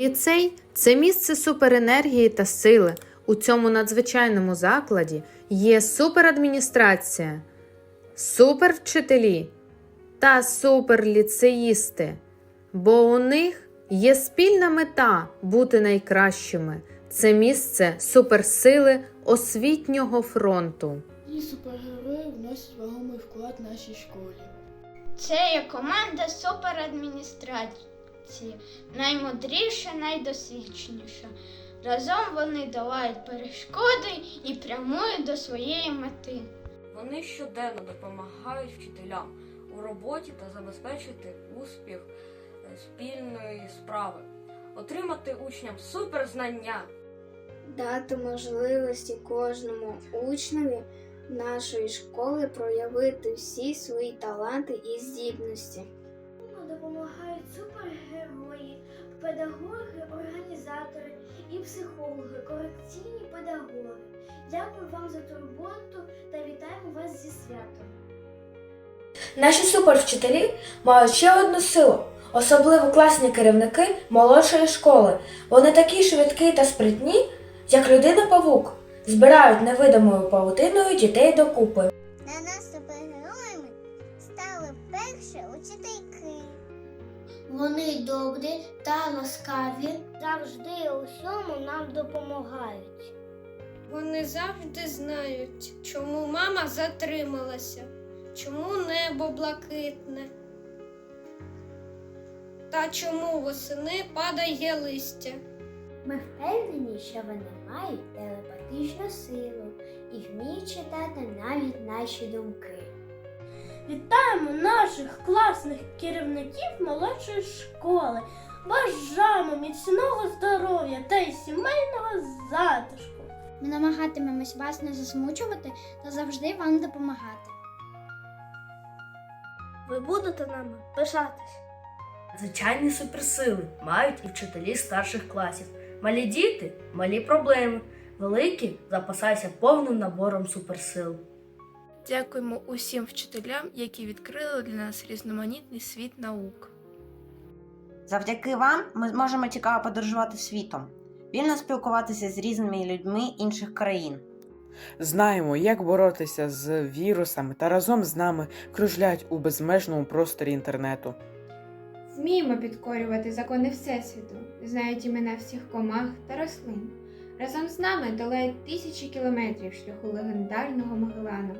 Ліцей це місце суперенергії та сили. У цьому надзвичайному закладі є суперадміністрація, супервчителі та суперліцеїсти, бо у них є спільна мета бути найкращими. Це місце суперсили освітнього фронту. І супергерої вносять вагомий вклад в нашій школі. Це є команда суперадміністрації, наймудріша, найдосвідченіша. Разом вони долають перешкоди і прямують до своєї мети. Вони щоденно допомагають вчителям у роботі та забезпечити успіх е, спільної справи, отримати учням суперзнання. дати можливості кожному учневі нашої школи проявити всі свої таланти і здібності. Допомагають супергерої, педагоги, організатори і психологи, корекційні педагоги. Дякую вам за турботу та вітаємо вас зі святом. Наші супервчителі мають ще одну силу, особливо класні керівники молодшої школи. Вони такі швидкі та спритні, як людина-павук, збирають невидимою павутиною дітей докупи. На нас супергероями стали перші учительки. Вони добрі та ласкаві, завжди у всьому нам допомагають. Вони завжди знають, чому мама затрималася, чому небо блакитне. Та чому восени падає листя. Ми впевнені, що вони мають телепатичну силу і вміють читати навіть наші думки. Вітаємо наших класних керівників молодшої школи. Бажаємо міцного здоров'я та й сімейного затишку. Ми намагатимемось вас не засмучувати та завжди вам допомагати. Ви будете нами пишатись. Звичайні суперсили мають і вчителі старших класів. Малі діти малі проблеми. Великі запасайся повним набором суперсил. Дякуємо усім вчителям, які відкрили для нас різноманітний світ наук. Завдяки вам ми зможемо цікаво подорожувати світом, вільно спілкуватися з різними людьми інших країн. Знаємо, як боротися з вірусами та разом з нами кружлять у безмежному просторі інтернету. Вміємо підкорювати закони Всесвіту, знають імена всіх комах та рослин. Разом з нами долають тисячі кілометрів шляху легендарного Магелану,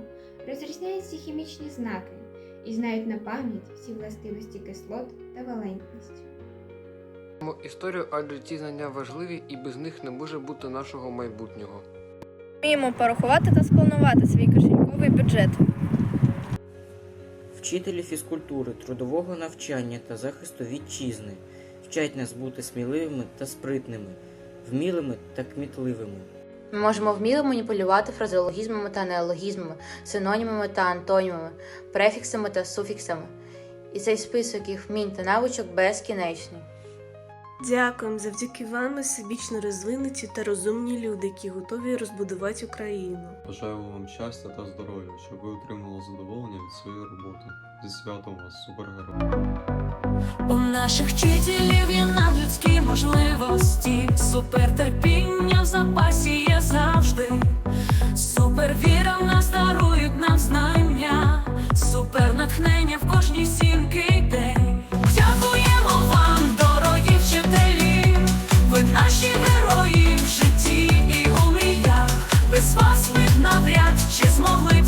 розрізняють всі хімічні знаки і знають на пам'ять всі властивості кислот та валентність. Історію, адже ці знання важливі і без них не може бути нашого майбутнього. Вміємо порахувати та спланувати свій кишеньковий бюджет. Вчителі фізкультури, трудового навчання та захисту вітчизни вчать нас бути сміливими та спритними, вмілими та кмітливими. Ми можемо вміло маніпулювати фразеологізмами та неологізмами, синонімами та антонімами, префіксами та суфіксами. І цей список їх вмінь та навичок безкінечний. Дякуємо, завдяки вам ми всебічно розвинуті та розумні люди, які готові розбудувати Україну. Бажаю вам щастя та здоров'я, щоб ви отримали задоволення від своєї роботи. Зі святом вас, супергерой! У наших вчителів є надлюдські можливості, супертерпіння в запасі є без вас ми навряд чи змогли.